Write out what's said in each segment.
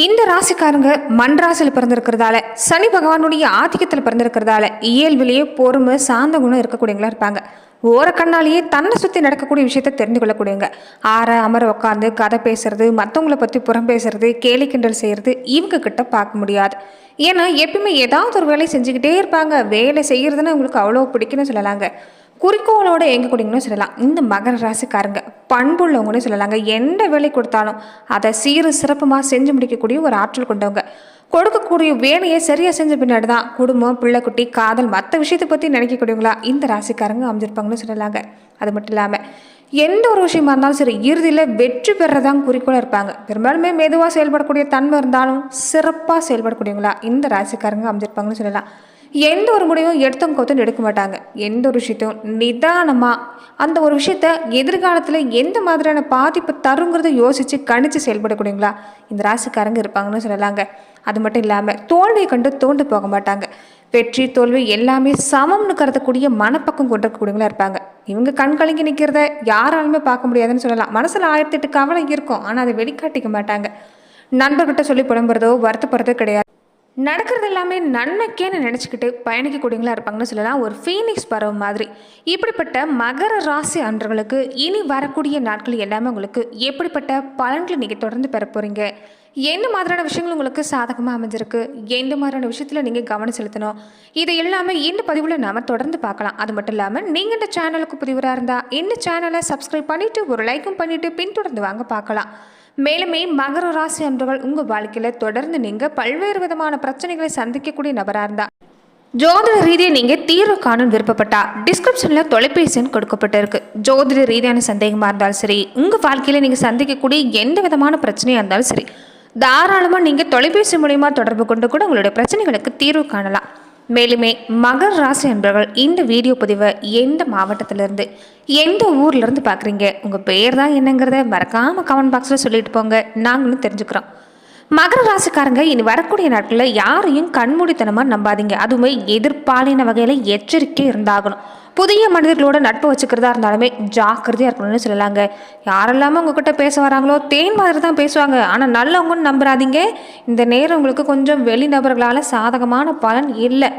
இந்த ராசிக்காரங்க மண் ராசியில் பிறந்திருக்கிறதால சனி பகவானுடைய ஆதிக்கத்தில் பிறந்திருக்கிறதால இயல்பிலேயே பொறுமை சாந்த குணம் இருக்கக்கூடியவங்களா இருப்பாங்க. ஓர கண்ணாலேயே தன்னை சுற்றி நடக்கக்கூடிய விஷயத்த தெரிந்து கொள்ளக்கூடியவங்க. ஆற அமர உட்காந்து கதை பேசுறது மற்றவங்கள பற்றி புறம் பேசுறது கேலி கிண்டல் செய்கிறது இவங்க கிட்ட பார்க்க முடியாது. ஏன்னா எப்பயுமே ஏதாவது ஒரு வேலையை செஞ்சுக்கிட்டே இருப்பாங்க. வேலை செய்கிறதுன்னு உங்களுக்கு அவ்வளோ பிடிக்குன்னு சொல்லலாங்க. குறிக்கோளோட இயங்கக்கூடியவங்கன்னு சொல்லலாம். இந்த மகர ராசிக்காரங்க பண்புள்ளவங்கன்னு சொல்லலாங்க. எந்த வேலை கொடுத்தாலும் அதை சீரு சிறப்புமாக செஞ்சு முடிக்கக்கூடிய ஒரு ஆற்றல் கொண்டவங்க. கொடுக்கக்கூடிய வேலையை சரியாக செஞ்ச பின்னாடி தான் குடும்பம் பிள்ளைக்குட்டி காதல் மற்ற விஷயத்தை பற்றி நினைக்கக்கூடியவங்களா இந்த ராசிக்காரங்க அமைஞ்சிருப்பாங்கன்னு சொல்லலாங்க. அது மட்டும் இல்லாமல் எந்த ஒரு விஷயமா இருந்தாலும் சரி இறுதியில் வெற்றி பெறதான் குறிக்கோளாக இருப்பாங்க. பெரும்பாலுமே மெதுவாக செயல்படக்கூடிய தன்மை இருந்தாலும் சிறப்பாக செயல்படக்கூடியவங்களா இந்த ராசிக்காரங்க அமைஞ்சிருப்பாங்கன்னு சொல்லலாம். எந்த ஒரு முடிவும் எடுத்தும் கொத்தும் எடுக்க மாட்டாங்க. எந்த ஒரு விஷயத்தையும் நிதானமாக அந்த ஒரு விஷயத்த எதிர்காலத்தில் எந்த மாதிரியான பாதிப்பு தருங்கிறத யோசித்து கணித்து செயல்படக்கூடியங்களா இந்த ராசிக்காரங்க இருப்பாங்கன்னு சொல்லலாங்க. அது மட்டும் இல்லாமல் தோல்வியை கண்டு தோண்டு போக மாட்டாங்க. வெற்றி தோல்வி எல்லாமே சமம்னு கருதக்கூடிய மனப்பக்கம் கொண்டிருக்கக்கூடியவங்களா இருப்பாங்க. இவங்க கண் கலங்கி நிற்கிறத யாராலுமே பார்க்க முடியாதுன்னு சொல்லலாம். மனசில் ஆயிரத்தெட்டு கவலை இருக்கும். ஆனால் அதை வெளிக்காட்டிக்க மாட்டாங்க. நண்பர்கிட்ட சொல்லி புலம்புறதோ வருத்தப்படுறதோ கிடையாது. நடக்கிறது எல்லாமே நன்மைக்கேன்னு நினச்சிக்கிட்டு பயணிக்கக்கூடியவங்களா இருப்பாங்கன்னு சொல்லலாம். ஒரு ஃபீனிக்ஸ் பறவை மாதிரி. இப்படிப்பட்ட மகர ராசி அன்றர்களுக்கு இனி வரக்கூடிய நாட்கள் எல்லாமே உங்களுக்கு எப்படிப்பட்ட பலன்களை நீங்கள் தொடர்ந்து பெற போகிறீங்க எந்த மாதிரியான விஷயங்கள் உங்களுக்கு சாதகமாக அமைஞ்சிருக்கு? எந்த மாதிரியான விஷயத்தில் நீங்கள் கவனம் செலுத்தணும்? இது எல்லாமே இந்த பதிவில் நாம் தொடர்ந்து பார்க்கலாம். அது மட்டும் இல்லாமல் நீங்கள் இந்த சேனலுக்கு புதிவராக இருந்தால் இந்த சேனலை சப்ஸ்கிரைப் பண்ணிவிட்டு ஒரு லைக்கும் பண்ணிவிட்டு பின்தொடர்ந்து வாங்க பார்க்கலாம். மேலுமே மகர ராசி அன்பர்கள் உங்கள் வாழ்க்கையில் தொடர்ந்து நீங்கள் பல்வேறு விதமான பிரச்சனைகளை சந்திக்கக்கூடிய நபராக இருந்தா. ஜோதிட ரீதியை நீங்கள் தீர்வு காணும் விருப்பப்பட்டா டிஸ்கிரிப்ஷனில் தொலைபேசி கொடுக்கப்பட்டிருக்கு. ஜோதிட ரீதியான சந்தேகமாக இருந்தாலும் சரி உங்கள் வாழ்க்கையில் நீங்கள் சந்திக்கக்கூடிய எந்த விதமான பிரச்சனையாக இருந்தாலும் சரி தாராளமாக நீங்கள் தொலைபேசி மூலிமா தொடர்பு கொண்டு கூட உங்களுடைய பிரச்சனைகளுக்கு தீர்வு காணலாம். மேலுமே மகர் ராசி என்பவர்கள் இந்த வீடியோ பதிவை எந்த மாவட்டத்திலேருந்து எந்த ஊர்லேருந்து பார்க்குறீங்க? உங்கள் பேர் தான் என்னங்கிறத மறக்காமல் கமெண்ட் பாக்ஸில் சொல்லிட்டு போங்க. நாங்களும் தெரிஞ்சுக்கிறோம். மகர ராசிக்காரங்க இனி வரக்கூடிய நாட்களில் யாரையும் கண்மூடித்தனமாக நம்பாதீங்க. அதுவுமே எதிர்பாலின வகையில் எச்சரிக்கை இருந்தாகணும். புதிய மனிதர்களோட நட்பு வச்சுக்கிறதா இருந்தாலுமே ஜாக்கிரதையாக இருக்கணும்னு சொல்லலாங்க. யாரெல்லாமே உங்ககிட்ட பேச வராங்களோ தேன் மாதிரி தான் பேசுவாங்க. ஆனால் நல்லவங்கன்னு நம்புறாதீங்க. இந்த நேரம் உங்களுக்கு கொஞ்சம் வெளிநபர்களால் சாதகமான பலன் இல்லை.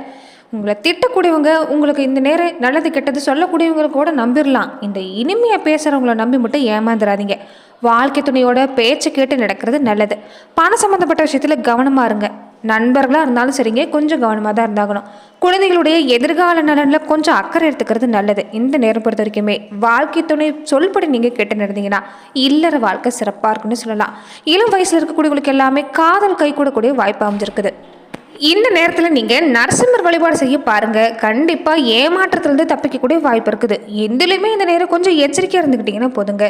உங்களை திட்டக்கூடியவங்க உங்களுக்கு இந்த நேரம் நல்லது கெட்டது சொல்லக்கூடியவங்களை கூட நம்பிடலாம் இந்த இனிமையாக பேசுகிறவங்கள நம்பி மட்டும் ஏமாந்துடாதீங்க வாழ்க்கை துணையோட பேச்சை கேட்டு நடக்கிறது நல்லது. பணம் சம்மந்தப்பட்ட விஷயத்தில் கவனமாக இருங்க. நண்பர்களாக இருந்தாலும் சரிங்க கொஞ்சம் கவனமாக தான் இருந்தாகணும். குழந்தைகளுடைய எதிர்கால நலனில் கொஞ்சம் அக்கறை எடுத்துக்கிறது நல்லது. இந்த நேரம் பொறுத்த வரைக்குமே வாழ்க்கை துணை சொல்படி நீங்கள் கேட்டு நடந்தீங்கன்னா இல்லற வாழ்க்கை சிறப்பாக இருக்குன்னு சொல்லலாம். இளம் வயசில் இருக்கக்கூடியவங்களுக்கு எல்லாமே காதல் கை கூடக்கூடிய வாய்ப்பு அமைஞ்சிருக்குது. இந்த நேரத்தில் நீங்கள் நரசிம்மர் வழிபாடு செய்ய பாருங்கள் கண்டிப்பாக ஏமாற்றத்துலேருந்து தப்பிக்கக்கூடிய வாய்ப்பு இருக்குது. எதுலேயுமே இந்த நேரம் கொஞ்சம் எச்சரிக்கையாக இருந்துக்கிட்டிங்கன்னா போதுங்க.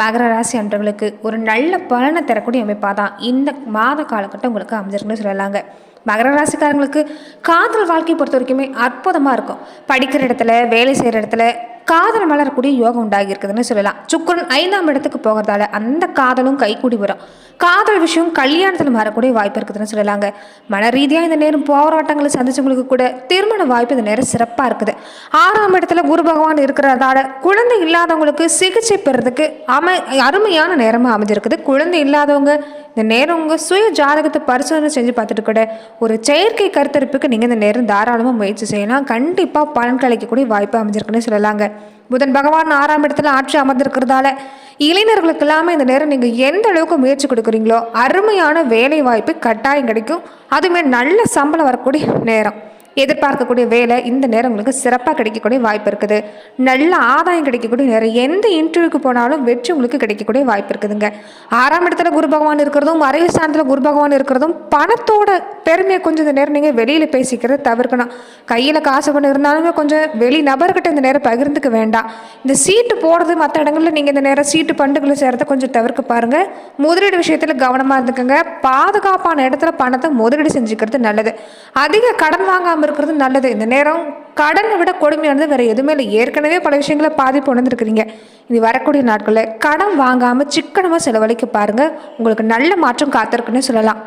மகர ராசி அன்றவர்களுக்கு ஒரு நல்ல பலனை தரக்கூடிய அமைப்பாக தான் இந்த மாத காலகட்டம் உங்களுக்கு அமைஞ்சிருக்குன்னு சொல்லலாங்க. மகர ராசிக்காரங்களுக்கு காதல் வாழ்க்கையை பொறுத்த வரைக்குமே அற்புதமாக இருக்கும். படிக்கிற இடத்துல வேலை செய்கிற இடத்துல காதல் மலரக்கூடிய யோகம் உண்டாகி இருக்குதுன்னு சொல்லலாம். சுக்கரன் ஐந்தாம் இடத்துக்கு போகிறதால அந்த காதலும் கைகூடி வரும். காதல் விஷயம் கல்யாணத்தில் மாறக்கூடிய வாய்ப்பு இருக்குதுன்னு சொல்லலாங்க. மன ரீதியாக இந்த நேரம் போராட்டங்களை சந்திச்சவங்களுக்கு கூட திருமண வாய்ப்பு இந்த நேரம் சிறப்பாக இருக்குது. ஆறாம் இடத்துல குரு பகவான் இருக்கிறதால குழந்தை இல்லாதவங்களுக்கு சிகிச்சை பெறதுக்கு அமை அருமையான நேரமாக அமைஞ்சிருக்குது. குழந்தை இல்லாதவங்க இந்த நேரம் உங்கள் சுய ஜாதகத்தை பரிசோதனை செஞ்சு பார்த்துட்டு கூட ஒரு செயற்கை கருத்தரிப்புக்கு நீங்கள் இந்த நேரம் தாராளமாக முயற்சி செய்யலாம். கண்டிப்பாக பலன் கிடைக்கக்கூடிய வாய்ப்பு அமைஞ்சிருக்குன்னு சொல்லலாங்க. புதன் பகவான் ஆறாம் இடத்துல ஆட்சி அமர்ந்திருக்கிறதால இளைஞர்களுக்கு எல்லாமே இந்த நேரம் நீங்கள் எந்த அளவுக்கு முயற்சி கொடுக்குறீங்களோ அருமையான வேலை வாய்ப்பு கட்டாயம் கிடைக்கும். அதுவுமே நல்ல சம்பளம் வரக்கூடிய நேரம். எதிர்பார்க்கக்கூடிய வேலை இந்த நேரம் உங்களுக்கு சிறப்பாக கிடைக்கக்கூடிய வாய்ப்பு இருக்குது. நல்ல ஆதாயம் கிடைக்கக்கூடிய நேரம் எந்த இன்டர்வியூக்கு போனாலும் வெற்றி உங்களுக்கு கிடைக்கக்கூடிய வாய்ப்பு இருக்குதுங்க. ஆறாம் இடத்துல குரு பகவான் இருக்கிறதும் மறைவு ஸ்தானத்தில் குரு பகவான் இருக்கிறதும் பணத்தோட பெருமையை கொஞ்சம் இந்த நேரம் நீங்கள் வெளியில் பேசிக்கிறத தவிர்க்கணும். கையில் காசு பண்ண இருந்தாலுமே கொஞ்சம் வெளி நபர்கிட்ட இந்த நேரம் பகிர்ந்துக்க வேண்டாம். இந்த சீட்டு போடுறது மற்ற இடங்களில் நீங்கள் இந்த நேரம் சீட்டு பண்டுகளை சேர்த்த கொஞ்சம் தவிர்க்க பாருங்கள் முதலீடு விஷயத்தில் கவனமாக இருந்துக்கோங்க. பாதுகாப்பான இடத்துல பணத்தை முதலீடு செஞ்சுக்கிறது நல்லது. அதிக கடன் வாங்காமல் இருக்கிறது நல்லது. இந்த நேரம் கடனை விட கொடுமையானது வேற எதுவுமே இல்லை. ஏற்கனவே பல விஷயங்களை பாதிப்பு உணர்ந்துருக்கிறீங்க. இது வரக்கூடிய நாட்களில் கடன் வாங்காமல் சிக்கனமாக செலவழிக்க பாருங்கள் உங்களுக்கு நல்ல மாற்றம் காத்திருக்குன்னு சொல்லலாம்.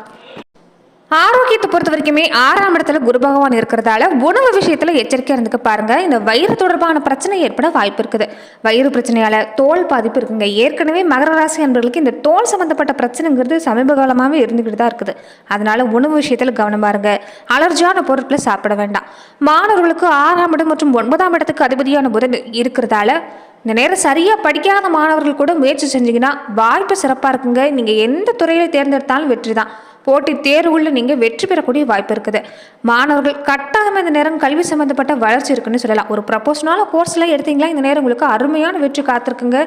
ஆரோக்கியத்தை பொறுத்த வரைக்குமே ஆறாம் இடத்துல குரு பகவான் இருக்கிறதால உணவு விஷயத்துல எச்சரிக்கையா இருந்துக்க பாருங்க. இந்த வயிறு தொடர்பான பிரச்சனை ஏற்பட வாய்ப்பு இருக்குது. வயிறு பிரச்சனையால தோல் பாதிப்பு இருக்குங்க. ஏற்கனவே மகர ராசி அன்பர்களுக்கு இந்த தோல் சம்பந்தப்பட்ட பிரச்சனைங்கிறது சமீப காலமாகவே இருந்துகிட்டு தான் இருக்குது. அதனால உணவு விஷயத்துல கவனம் பாருங்க. அலர்ஜியான பொருட்களை சாப்பிட வேண்டாம். மாணவர்களுக்கு ஆறாம் இடம் மற்றும் ஒன்பதாம் இடத்துக்கு அதிபதியான புதன் இருக்கிறதால இந்த நேரம் சரியாக படிக்காத மாணவர்கள் கூட முயற்சி செஞ்சீங்கன்னா வாய்ப்பு சிறப்பாக இருக்குங்க. நீங்கள் எந்த துறையில் தேர்ந்தெடுத்தாலும் வெற்றி தான். போட்டி தேர்வுகளில் நீங்கள் வெற்றி பெறக்கூடிய வாய்ப்பு இருக்குது. மாணவர்கள் கட்டாயமாக இந்த நேரம் கல்வி சம்மந்தப்பட்ட வளர்ச்சி இருக்குன்னு சொல்லலாம். ஒரு ப்ரப்போஷனால கோர்ஸ்லாம் எடுத்தீங்களா? இந்த நேரம் உங்களுக்கு அருமையான வெற்றி காத்திருக்குங்க.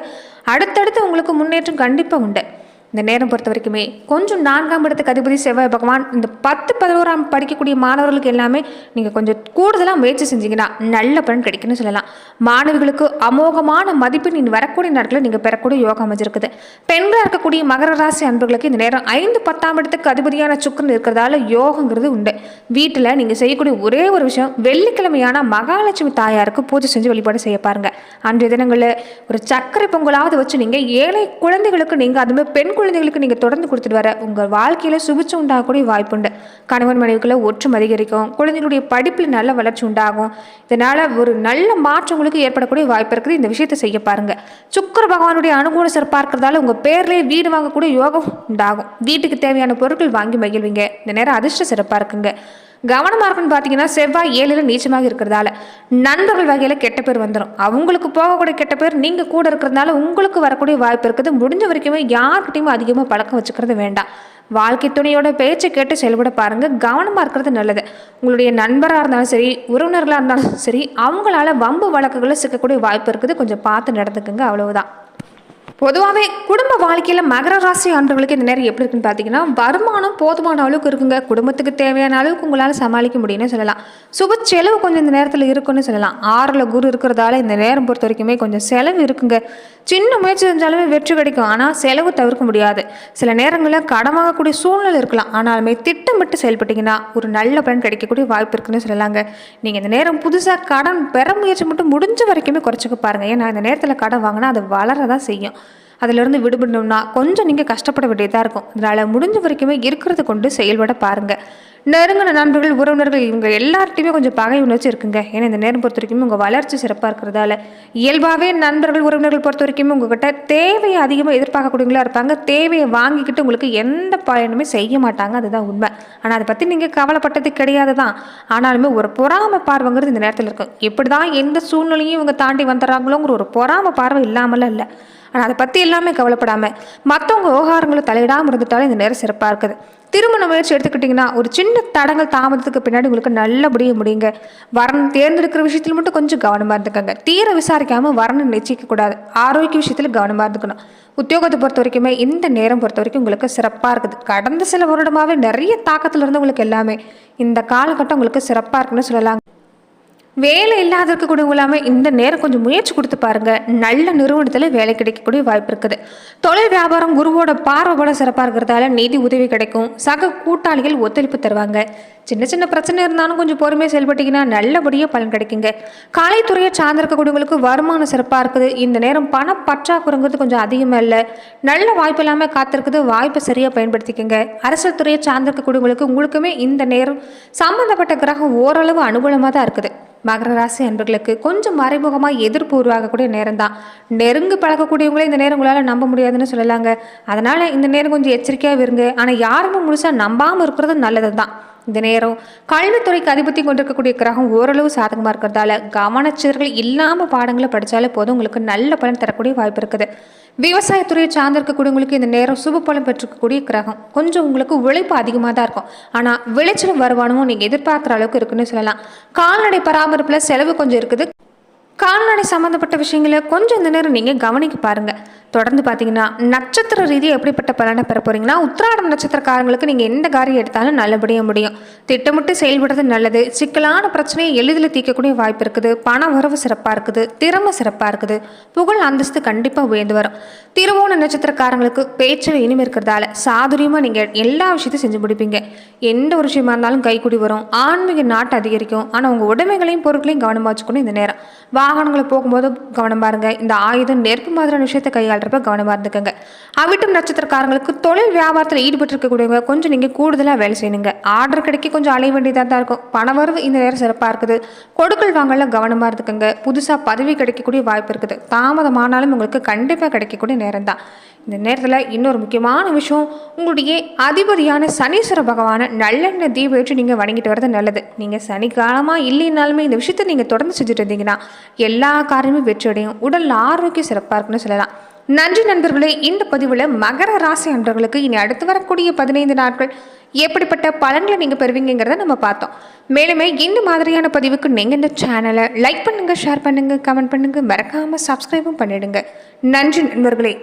அடுத்தடுத்து உங்களுக்கு முன்னேற்றம் கண்டிப்பாக உண்டு. இந்த நேரம் பொறுத்த வரைக்குமே கொஞ்சம் நான்காம் இடத்துக்கு அதிபதி செவ்வாய் பகவான் இந்த பத்து பதினோராம் படிக்கக்கூடிய மாணவர்களுக்கு எல்லாமே நீங்கள் கொஞ்சம் கூடுதலாக முயற்சி செஞ்சீங்கன்னா நல்ல பலன் கிடைக்குன்னு சொல்லலாம். மாணவிகளுக்கு அமோகமான மதிப்பெண் இனி வரக்கூடிய நாட்களில் நீங்கள் பெறக்கூடிய யோகம் அமைஞ்சிருக்குது. பெண்களாக இருக்கக்கூடிய மகர ராசி அன்பர்களுக்கு இந்த நேரம் ஐந்து பத்தாம் இடத்துக்கு அதிபதியான சுக்கரன் இருக்கிறதால யோகங்கிறது உண்டு. வீட்டில் நீங்கள் செய்யக்கூடிய ஒரே ஒரு விஷயம் வெள்ளிக்கிழமையான மகாலட்சுமி தாயாருக்கு பூஜை செஞ்சு வழிபாடு செய்ய பாருங்கள் அன்றைய தினங்களில் ஒரு சர்க்கரை பொங்கலாவது வச்சு நீங்கள் ஏழை குழந்தைகளுக்கு நீங்கள் அதுமாதிரி பெண் குழந்தைகளுக்கு நீங்கள் தொடர்ந்து கொடுத்துட்டு வர உங்கள் வாழ்க்கையில் சுபிச்சம் உண்டாகக்கூடிய வாய்ப்புண்டு. கணவன் மனைவிக்குள்ள ஒற்றும் அதிகரிக்கும். குழந்தைகளுடைய படிப்பில் நல்ல வளர்ச்சி உண்டாகும். இதனால் ஒரு நல்ல மாற்றம் உங்களுக்கு ஏற்படக்கூடிய வாய்ப்பு இருக்குது. இந்த விஷயத்தை செய்ய பாருங்கள் சுக்கர பகவானுடைய அனுகூல சிறப்பாக இருக்கிறதால உங்கள் பேர்லேயே வீடு வாங்கக்கூடிய யோகம் உண்டாகும். வீட்டுக்கு தேவையான பொருட்கள் வாங்கி மகிழ்வீங்க. இந்த நேரம் அதிர்ஷ்ட சிறப்பாக இருக்குங்க. கவனமாக இருக்குன்னு பார்த்தீங்கன்னா செவ்வாய் ஏழில் நீச்சமாக இருக்கிறதால நண்பர்கள் வகையில் கெட்ட பேர் வந்துடும் அவங்களுக்கு போகக்கூடிய கெட்ட பேர் நீங்கள் கூட இருக்கிறதுனால உங்களுக்கு வரக்கூடிய வாய்ப்பு இருக்குது. முடிஞ்ச வரைக்குமே யார்கிட்டையுமே அதிகமாக பழக்கம் வச்சுக்கிறது வேண்டாம். வாழ்க்கை துணையோட பேச்சை கேட்டு செயல்பட பாருங்கள் கவனமாக இருக்கிறது நல்லது. உங்களுடைய நண்பராக இருந்தாலும் சரி உறவினர்களாக இருந்தாலும் சரி அவங்களால வம்பு வழக்குகளை சிக்கக்கூடிய வாய்ப்பு இருக்குது. கொஞ்சம் பார்த்து நடந்துக்குங்க. அவ்வளவுதான். பொதுவாகவே குடும்ப வாழ்க்கையில் மகர ராசி ஆண்டவர்களுக்கு இந்த நேரம் எப்படி இருக்குன்னு பார்த்தீங்கன்னா வருமானம் போதுமான அளவுக்கு இருக்குங்க. குடும்பத்துக்கு தேவையான அளவுக்கு உங்களால் சமாளிக்க முடியும்னு சொல்லலாம். சுப செலவு கொஞ்சம் இந்த நேரத்தில் இருக்குன்னு சொல்லலாம். ஆறில் குரு இருக்கிறதால இந்த நேரம் பொறுத்த வரைக்குமே கொஞ்சம் செலவு இருக்குங்க. சின்ன முயற்சி செஞ்சாலுமே வெற்றி கிடைக்கும். ஆனால் செலவு தவிர்க்க முடியாது. சில நேரங்களில் கடன் வாங்கக்கூடிய சூழ்நிலை இருக்கலாம். ஆனாலுமே திட்டமிட்டு செயல்பட்டீங்கன்னா ஒரு நல்ல பலன் கிடைக்கக்கூடிய வாய்ப்பு இருக்குன்னு சொல்லலாங்க. நீங்கள் இந்த நேரம் புதுசாக கடன் பெற முயற்சி மட்டும் முடிஞ்ச வரைக்குமே குறைச்சிக்க பாருங்கள் ஏன்னா இந்த நேரத்தில் கடன் வாங்கினா அது வளர தான் செய்யும். அதிலிருந்து விடுபடணும்னா கொஞ்சம் நீங்கள் கஷ்டப்பட வேண்டியதாக இருக்கும். அதனால் முடிஞ்ச வரைக்குமே இருக்கிறத கொண்டு செயல்பட பாருங்கள் நெருங்கின நண்பர்கள் உறவினர்கள் இவங்க எல்லார்ட்டையுமே கொஞ்சம் பகை உணர்ச்சி இருக்குங்க. ஏன்னா இந்த நேரம் பொறுத்த வரைக்கும் உங்கள் வளர்ச்சி சிறப்பாக இருக்கிறதால இயல்பாகவே நண்பர்கள் உறவினர்கள் பொறுத்த வரைக்கும் உங்ககிட்ட தேவையை அதிகமாக எதிர்பார்க்கக்கூடியவங்களா இருப்பாங்க. தேவையை வாங்கிக்கிட்டு உங்களுக்கு எந்த பயனுமே செய்ய மாட்டாங்க. அதுதான் உண்மை. ஆனால் அதை பற்றி நீங்கள் கவலைப்பட்டது கிடையாது தான் ஆனாலுமே ஒரு பொறாம பார்வைங்கிறது இந்த நேரத்தில் இருக்கும். இப்படி தான் எந்த சூழ்நிலையும் இவங்க தாண்டி வந்துடுறாங்களோங்கிற ஒரு பொறாம பார்வை இல்லாமலாம் இல்லை. ஆனால் அதை பற்றி எல்லாமே கவலைப்படாமல் மற்றவங்க விவகாரங்களை தலையிடாமல் இருந்துட்டாலும் இந்த நேரம் சிறப்பாக இருக்குது. திருமண முயற்சி எடுத்துக்கிட்டிங்கன்னா ஒரு சின்ன தடங்கள் தாமதத்துக்கு பின்னாடி உங்களுக்கு நல்லபடியாக முடியுங்க. வரன் தேர்ந்தெடுக்கிற விஷயத்தில் மட்டும் கொஞ்சம் கவனமாக இருந்துக்கோங்க. தீர விசாரிக்காமல் வரணும் நிச்சயிக்கக்கூடாது ஆரோக்கிய விஷயத்தில் கவனமாக இருந்துக்கணும். உத்தியோகத்தை பொறுத்த வரைக்குமே இந்த நேரம் பொறுத்த வரைக்கும் உங்களுக்கு சிறப்பாக இருக்குது. கடந்த சில வருடமாகவே நிறைய தாக்கத்தில் இருந்தவங்களுக்கு எல்லாமே இந்த காலகட்டம் உங்களுக்கு சிறப்பாக இருக்குன்னு சொல்லலாம் வேலை இல்லாத இருக்கக்கூடியவங்க எல்லாமே இந்த நேரம் கொஞ்சம் முயற்சி கொடுத்து பாருங்க. நல்ல நிறுவனத்தில் வேலை கிடைக்கக்கூடிய வாய்ப்பு இருக்குது. தொழில் வியாபாரம் குருவோட பார்வையோட சிறப்பாக இருக்கிறதால நிதி உதவி கிடைக்கும். சக கூட்டாளிகள் ஒத்துழைப்பு தருவாங்க. சின்ன சின்ன பிரச்சனை இருந்தாலும் கொஞ்சம் பொறுமையாக செயல்பட்டீங்கன்னா நல்லபடியாக பலன் கிடைக்குங்க. கலைத்துறையை சார்ந்திருக்கக்கூடியவங்களுக்கு வருமானம் சிறப்பாக இருக்குது. இந்த நேரம் பண பற்றாக்குறைங்கிறது கொஞ்சம் அதிகமாக இல்லை. நல்ல வாய்ப்பு இல்லாமல் காத்திருக்குது. வாய்ப்பை சரியாக பயன்படுத்திக்கோங்க. அரசியல் துறையை சார்ந்திருக்கக்கூடியவங்களுக்கு உங்களுக்குமே இந்த நேரம் சம்மந்தப்பட்ட கிரகம் ஓரளவு அனுகூலமாக தான் இருக்குது. மகர ராசி அன்பர்களுக்கு கொஞ்சம் மறைமுகமாக எதிர்ப்பு உருவாகக்கூடிய நேரம் தான் நெருங்கு பழக்கக்கூடியவங்களே இந்த நேரம் உங்களால் நம்ப முடியாதுன்னு சொல்லலாங்க. அதனால் இந்த நேரம் கொஞ்சம் எச்சரிக்கையாக இருங்க. ஆனால் யாருமே முழுசாக நம்பாமல் இருக்கிறது நல்லது தான் இந்த நேரம் கல்வித்துறைக்கு அதிபத்தி கொண்டிருக்கக்கூடிய கிரகம் ஓரளவு சாதகமாக இருக்கிறதால கவனச்சிதறல் இல்லாமல் பாடங்களை படித்தாலே போதும். உங்களுக்கு நல்ல பலன் தரக்கூடிய வாய்ப்பு இருக்குது. விவசாயத்துறையை சார்ந்திருக்கக்கூடியவங்களுக்கு இந்த நேரம் சுப பலம் பெற்றிருக்கக்கூடிய கிரகம். கொஞ்சம் உங்களுக்கு உழைப்பு அதிகமாக தான் இருக்கும். ஆனால் விளைச்சலும் வருமானமும் நீங்கள் எதிர்பார்க்குற அளவுக்கு இருக்குன்னு சொல்லலாம். கால்நடை பராமரிப்பில் செலவு கொஞ்சம் இருக்குது. கால்நடை சம்மந்தப்பட்ட விஷயங்களை கொஞ்சம் இந்த நேரம் நீங்கள் கவனிக்க பாருங்கள் தொடர்ந்து பார்த்தீங்கன்னா நட்சத்திர ரீதியாக எப்படிப்பட்ட பலனை பெற போகிறீங்கன்னா உத்திராடம் நட்சத்திரக்காரங்களுக்கு நீங்கள் எந்த காரியம் எடுத்தாலும் நல்லபடியாக முடியும். திட்டமிட்டு செயல்படுறது நல்லது. சிக்கலான பிரச்சனையை எளிதில் தீர்க்கக்கூடிய வாய்ப்பு இருக்குது. பண வரவு சிறப்பாக இருக்குது. திறமை சிறப்பாக இருக்குது. புகழ் அந்தஸ்து கண்டிப்பாக உயர்ந்து வரும். திருவோண நட்சத்திரக்காரங்களுக்கு பேச்சில் இனிமே இருக்கிறதால சாதுரியமாக நீங்கள் எல்லா விஷயத்தையும் செஞ்சு முடிப்பீங்க. எந்த ஒரு விஷயமா இருந்தாலும் கைக்குடி வரும். ஆன்மீக நாட்டு அதிகரிக்கும். ஆனால் உங்கள் உடைமைகளையும் பொருட்களையும் கவனமாக வச்சுக்கணும் இந்த நேரம். வாகனங்களை போகும்போது கவனம் பாருங்க. இந்த ஆயுதம் நெருப்பு மாதிரியான விஷயத்தை கையாளுறது கையாளுறப்ப கவனமாக இருந்துக்கோங்க. அவிட்டம் நட்சத்திரக்காரங்களுக்கு தொழில் வியாபாரத்தில் ஈடுபட்டு இருக்கக்கூடியவங்க கொஞ்சம் நீங்கள் கூடுதலாக வேலை செய்யணுங்க. ஆர்டர் கிடைக்க கொஞ்சம் அலைய வேண்டியதாக தான் இருக்கும். பணவரவு இந்த நேரம் சிறப்பாக இருக்குது. கொடுக்கல் வாங்கல கவனமாக இருந்துக்கோங்க. புதுசாக பதவி கிடைக்கக்கூடிய வாய்ப்பு இருக்குது. தாமதமானாலும் உங்களுக்கு கண்டிப்பாக கிடைக்கக்கூடிய நேரம் தான் இந்த நேரத்தில் இன்னொரு முக்கியமான விஷயம் உங்களுடைய அதிபதியான சனீஸ்வர பகவானை நல்லெண்ணெய் தீபம் வச்சு நீங்கள் வணங்கிட்டு வரது நல்லது. நீங்கள் சனிக்காலமாக இல்லைனாலுமே இந்த விஷயத்தை நீங்கள் தொடர்ந்து செஞ்சுட்டு இருந்தீங்கன்னா எல்லா காரியமும் வெற்றியடையும். உடல் ஆரோக்கியம் சிறப்பாக இருக்குன்னு சொல்லலாம். நன்றி நண்பர்களே இந்த பதிவில் மகர ராசி அன்பர்களுக்கு இனி அடுத்து வரக்கூடிய பதினைந்து நாட்கள் எப்படிப்பட்ட பலன்களை நீங்கள் பெறுவீங்கிறத நம்ம பார்த்தோம். மேலுமே இந்த மாதிரியான பதிவுக்கு நீங்கள் இந்த சேனலை லைக் பண்ணுங்கள் ஷேர் பண்ணுங்கள் கமெண்ட் பண்ணுங்கள் மறக்காமல் சப்ஸ்கிரைபும் பண்ணிடுங்க. நன்றி நண்பர்களே.